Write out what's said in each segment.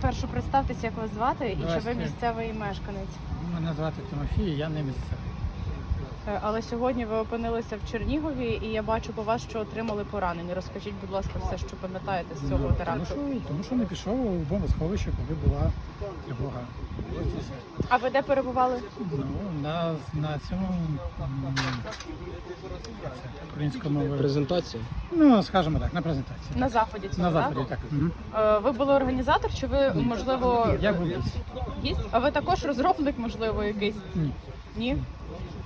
спершу представтеся, як вас звати, і чи ви Здрасте. місцевий мешканець. Мене звати Тимофій, я не місцевий. Е, Але сьогодні ви опинилися в Чернігові, і я бачу по вас, що отримали поранення. Розкажіть, будь ласка, все, що пам'ятаєте з цього Ну, тому, теракту. що, тому що не пішов у бомбосховище, коли була тривога. Ось і все. А ви де перебували? Ну, на, на цьому м, мовою. Презентація. Ну, скажімо так, на презентації. На заході цього, На заході, так. Мгм. Е, Ви були організатор, чи ви можливо Я був десь. гість? А ви також розробник, можливо, якийсь? Ні. Ні.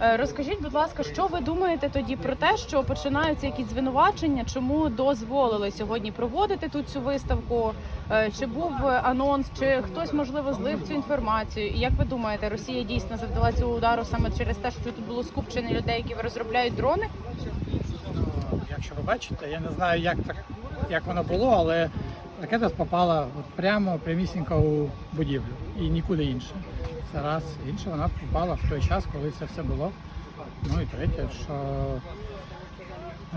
Е, Розкажіть, будь ласка, що ви думаєте тоді про те, що починаються якісь звинувачення? Чому дозволили сьогодні проводити тут цю виставку? Е, Чи був анонс, чи хтось можливо злив цю інформацію? І як ви думаєте, Росія дійсно завдала цього удару саме через те, що тут було скупчення людей, які розробляють дрони? Якщо ви бачите, я не знаю, як так, як воно було, але ракета попала от прямо прямісінько у будівлю і нікуди інше. Це раз. Інше вона попала в той час, коли це все було. Ну і третє, що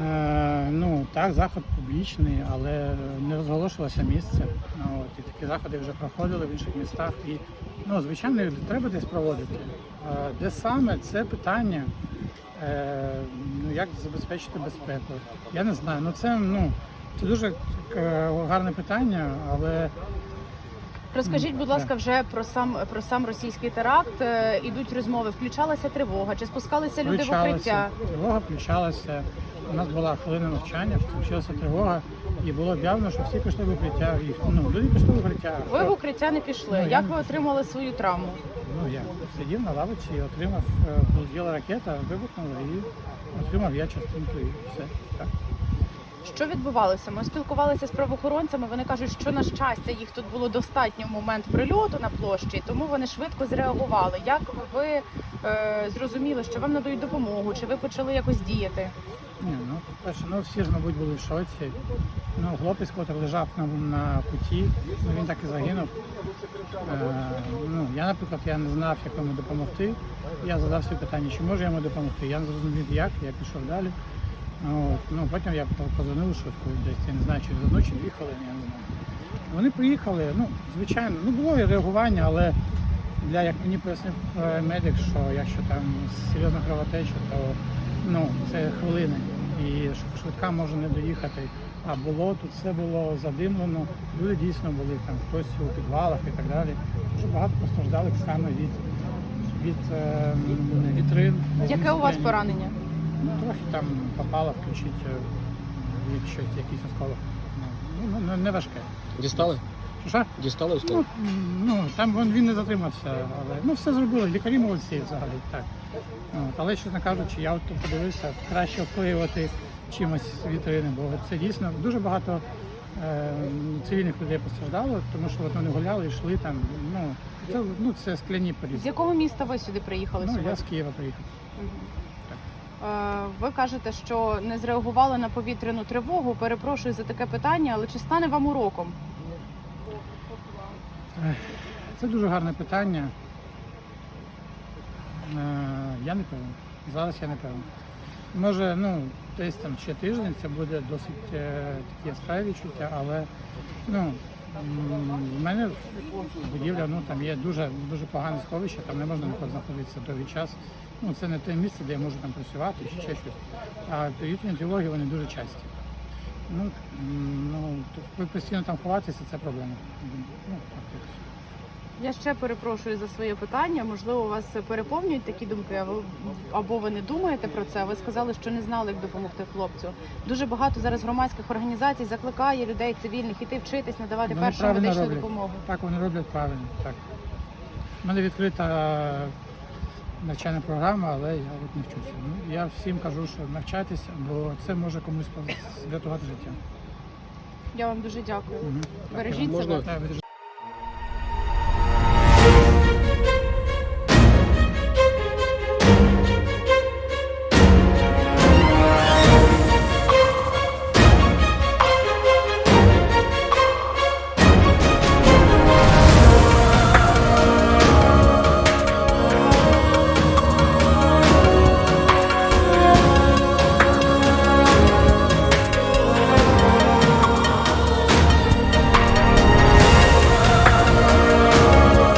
е, ну так, заход публічний, але не розголошувалося місце. От, і такі заходи вже проходили в інших містах. І ну, звичайно, треба десь проводити. Е, де саме це питання? Е, ну, як забезпечити безпеку? Я не знаю. Ну це ну це дуже е, гарне питання, але Розкажіть, будь ласка, вже про сам про сам російський теракт. Е, Ідуть розмови. Включалася тривога? Чи спускалися люди в укриття? тривога, включалася. У нас була хвилина навчання, включилася тривога, і було об'явлено, що всі пішли в укриття. І, ну, люди пішли в укриття. Ви в укриття не пішли. Ну, Як ви отримали свою травму? Ну я сидів на лавиці і отримав, е, полетіла ракета, вибухнула і отримав я частинку і все. Так. Що відбувалося? Ми спілкувалися з правоохоронцями. Вони кажуть, що на щастя їх тут було достатньо в момент прильоту на площі, тому вони швидко зреагували. Як ви е, зрозуміли, що вам надають допомогу? Чи ви почали якось діяти? Ні, ну, перше, ну всі ж, мабуть, були в шоці. Ну, хлопець, який лежав на, на куті, ну, він так і загинув. Е, ну, я, наприклад, я не знав, як йому допомогти. Я задав собі питання, чи можу йому допомогти. Я не зрозумів, як, я пішов далі. От, ну, потім я позвонив у швидку, десь я не знаю, через одну чи дві хвилини, я не знаю. Вони приїхали, ну, звичайно, ну було і реагування, але для, як мені пояснив е, медик, що якщо там серйозна кровотеча, то ну, це хвилини. І швидка може не доїхати. А було тут все було задимлено. Люди дійсно були там, хтось у підвалах і так далі. Дуже багато постраждали саме від, від е, м, вітрин. Яке у вас поранення? Ну, трохи там попало, включить е, від якийсь осколок. Ну, ну, не- не важке. Дістали? Що, Що? Дістали Ну, осколок? м, ну, там він, він не затримався, але ну, все зробили. Лікарі молодці взагалі. Так. От, але, чесно кажучи, я от подивився, краще впливати чимось вітрини, бо це дійсно дуже багато е, цивільних людей постраждало, тому що от вони гуляли, йшли там. Ну, це, ну, це скляні З якого міста ви сюди приїхали Ну, сьогодні? я з Києва приїхав. Е, Ви кажете, що не зреагували на повітряну тривогу. Перепрошую за таке питання, але чи стане вам уроком? Це дуже гарне питання. Е, Я не певен. Зараз я не певен. Може, ну, десь там ще тиждень це буде досить е, такі яскраві відчуття, але ну, в мене будівля, ну там є дуже дуже погане сховище, там не можна знаходитися довгий час. Ну, це не те місце, де я можу там працювати чи ще щось. А приютні тривоги вони дуже часті. Ну, ну, постійно там ховатися це проблема. Ну, так. Я ще перепрошую за своє питання. Можливо, вас переповнюють такі думки, або ви не думаєте про це. Ви сказали, що не знали, як допомогти хлопцю. Дуже багато зараз громадських організацій закликає людей цивільних іти вчитись, надавати Вони першу медичну роблять. допомогу. Так, вони роблять правильно. Так. У мене відкрита навчальна програма, але я от не вчуся. Ну, я всім кажу, що навчайтеся, бо це може комусь врятувати життя. Я вам дуже дякую. Мгм. Бережіть себе.